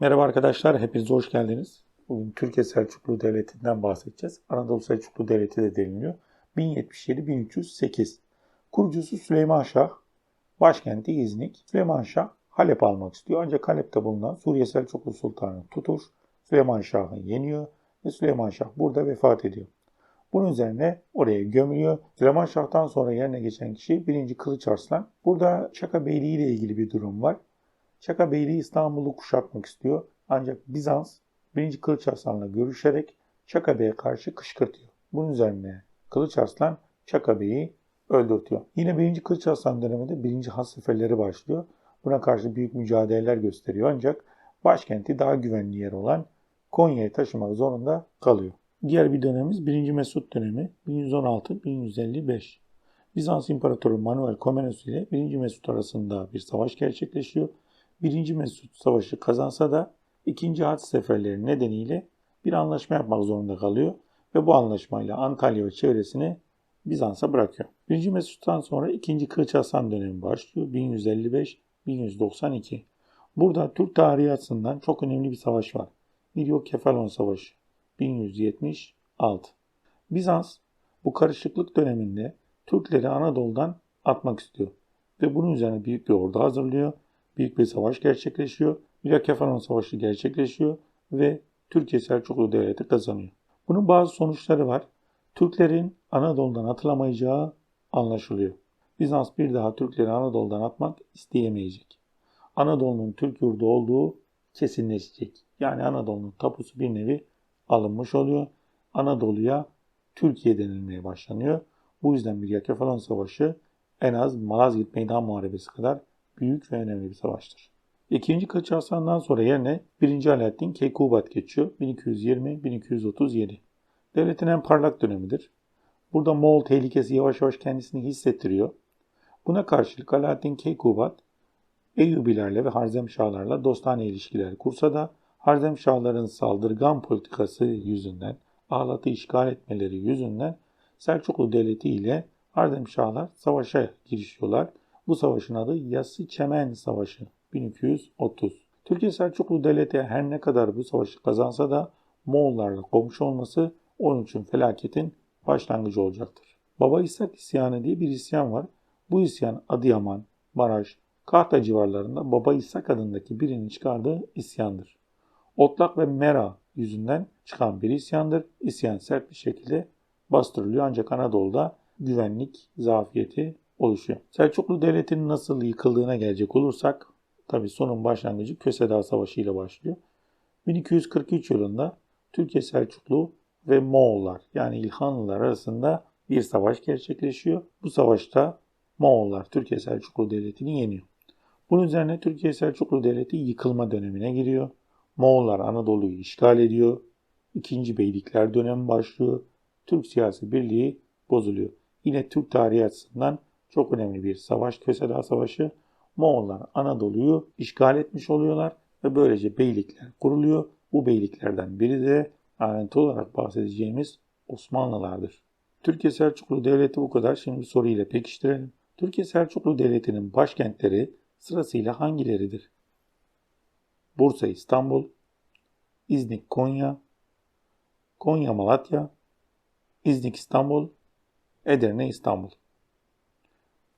Merhaba arkadaşlar, hepiniz hoş geldiniz. Bugün Türkiye Selçuklu Devleti'nden bahsedeceğiz. Anadolu Selçuklu Devleti de deniliyor. 1077-1308. Kurucusu Süleyman Şah, başkenti İznik. Süleyman Şah Halep almak istiyor. Ancak Halep'te bulunan Suriye Selçuklu Sultanı Tutur, Süleyman Şah'ı yeniyor ve Süleyman Şah burada vefat ediyor. Bunun üzerine oraya gömülüyor. Süleyman Şah'tan sonra yerine geçen kişi 1. Kılıç Arslan. Burada Çaka Beyliği ile ilgili bir durum var. Çaka Beyliği İstanbul'u kuşatmak istiyor. Ancak Bizans 1. Kılıç Arslan'la görüşerek Çaka Bey'e karşı kışkırtıyor. Bunun üzerine Kılıç Arslan Çaka Bey'i öldürtüyor. Yine 1. Kılıç Arslan döneminde 1. Has seferleri başlıyor. Buna karşı büyük mücadeleler gösteriyor ancak başkenti daha güvenli yer olan Konya'ya taşımak zorunda kalıyor. Diğer bir dönemimiz 1. Mesut dönemi 1116-1155. Bizans İmparatoru Manuel Komnenos ile 1. Mesut arasında bir savaş gerçekleşiyor. 1. Mesut savaşı kazansa da 2. Haç seferleri nedeniyle bir anlaşma yapmak zorunda kalıyor ve bu anlaşmayla Antalya ve çevresini Bizans'a bırakıyor. 1. Mesut'tan sonra 2. Kılıç Hasan dönemi başlıyor. 1155-1192. Burada Türk tarihi açısından çok önemli bir savaş var. Miryokefalon Savaşı 1176. Bizans bu karışıklık döneminde Türkleri Anadolu'dan atmak istiyor ve bunun üzerine büyük bir ordu hazırlıyor. Büyük bir savaş gerçekleşiyor. Miryokefalon Savaşı gerçekleşiyor ve Türkiye Selçuklu Devleti kazanıyor. Bunun bazı sonuçları var. Türklerin Anadolu'dan atılamayacağı anlaşılıyor. Bizans bir daha Türkleri Anadolu'dan atmak isteyemeyecek. Anadolu'nun Türk yurdu olduğu kesinleşecek. Yani Anadolu'nun tapusu bir nevi alınmış oluyor. Anadolu'ya Türkiye denilmeye başlanıyor. Bu yüzden bir Yakefalon Savaşı en az Malazgirt Meydan Muharebesi kadar büyük ve önemli bir savaştır. İkinci Kılıç Arslan'dan sonra yerine 1. Alaaddin Keykubat geçiyor. 1220-1237. Devletin en parlak dönemidir. Burada Moğol tehlikesi yavaş yavaş kendisini hissettiriyor. Buna karşılık Alaaddin Keykubat Eyyubilerle ve Harzemşahlarla dostane ilişkiler kursa da Harzemşahların saldırgan politikası yüzünden, ahlatı işgal etmeleri yüzünden Selçuklu Devleti ile Harzemşahlar savaşa girişiyorlar. Bu savaşın adı Yassı Çemen Savaşı 1230. Türkiye Selçuklu Devleti her ne kadar bu savaşı kazansa da Moğollarla komşu olması onun için felaketin başlangıcı olacaktır. Baba İshak isyanı diye bir isyan var. Bu isyan Adıyaman, Maraş, Kahta civarlarında Baba İshak adındaki birinin çıkardığı isyandır. Otlak ve Mera yüzünden çıkan bir isyandır. İsyan sert bir şekilde bastırılıyor ancak Anadolu'da güvenlik zafiyeti oluşuyor. Selçuklu Devleti'nin nasıl yıkıldığına gelecek olursak tabi sonun başlangıcı Köse Savaşı ile başlıyor. 1243 yılında Türkiye Selçuklu ve Moğollar yani İlhanlılar arasında bir savaş gerçekleşiyor. Bu savaşta Moğollar Türkiye Selçuklu Devleti'ni yeniyor. Bunun üzerine Türkiye Selçuklu Devleti yıkılma dönemine giriyor. Moğollar Anadolu'yu işgal ediyor. İkinci Beylikler dönemi başlıyor. Türk siyasi birliği bozuluyor. Yine Türk tarihi açısından çok önemli bir savaş, Kösela Savaşı. Moğollar Anadolu'yu işgal etmiş oluyorlar ve böylece beylikler kuruluyor. Bu beyliklerden biri de ayrıntı olarak bahsedeceğimiz Osmanlılardır. Türkiye Selçuklu Devleti bu kadar. Şimdi bir soruyla pekiştirelim. Türkiye Selçuklu Devleti'nin başkentleri sırasıyla hangileridir? Bursa İstanbul, İznik Konya, Konya Malatya, İznik İstanbul, Edirne İstanbul.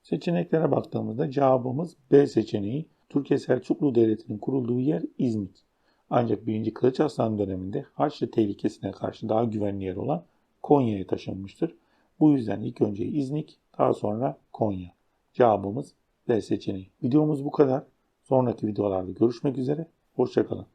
Seçeneklere baktığımızda cevabımız B seçeneği. Türkiye Selçuklu Devleti'nin kurulduğu yer İznik. Ancak 1. Kılıç Arslan döneminde Haçlı tehlikesine karşı daha güvenli yer olan Konya'ya taşınmıştır. Bu yüzden ilk önce İznik, daha sonra Konya. Cevabımız B seçeneği. Videomuz bu kadar. Sonraki videolarda görüşmek üzere. Hoşçakalın.